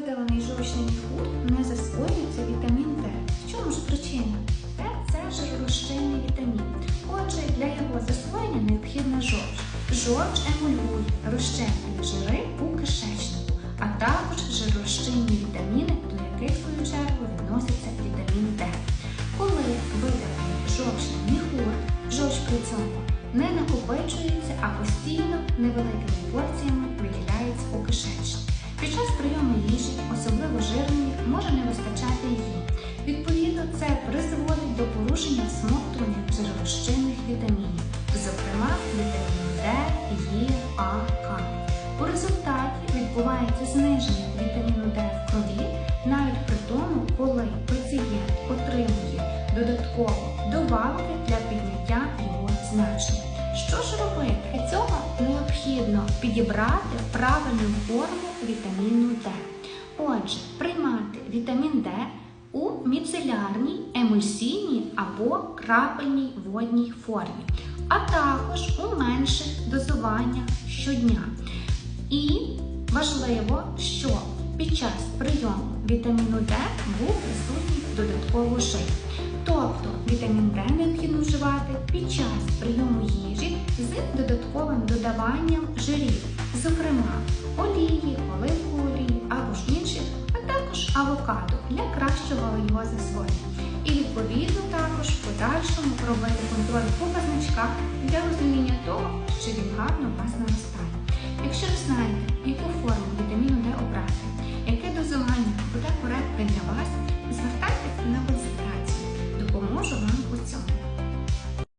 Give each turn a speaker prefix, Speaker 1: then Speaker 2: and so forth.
Speaker 1: видалений жовчний міхур не засвоюється вітамін Д. В чому ж причина? Д це жиророзчинний вітамін. Отже, для його засвоєння необхідна жовч. Жовч емульгує розщеплює жири у кишечнику, а також жиророзчинні вітаміни, до яких в свою чергу відноситься вітамін Д. Коли видалений жовчний міхур, жовч при цьому не накопичується, може не вистачати її. Відповідно, це призводить до порушення всмоктування жиророзчинних вітамінів, зокрема вітамін Д, Е, А, К. У результаті відбувається зниження вітаміну Д в крові навіть при тому, коли пацієнт отримує додатково добавки для підняття його значення. Що ж робити? Для цього необхідно підібрати правильну форму вітаміну Д. Вітамін Д у міцелярній, емульсійній або крапельній водній формі, а також у менших дозуваннях щодня. І важливо, що під час прийому вітаміну Д був присутній додатково жир. Тобто вітамін Д необхідно вживати під час прийому їжі з додатковим додаванням жирів, зокрема авокадо для кращого його засвоєння. І відповідно також в подальшому робити контроль по позначках для розуміння того, що він гарно у вас наростає. Якщо ви знаєте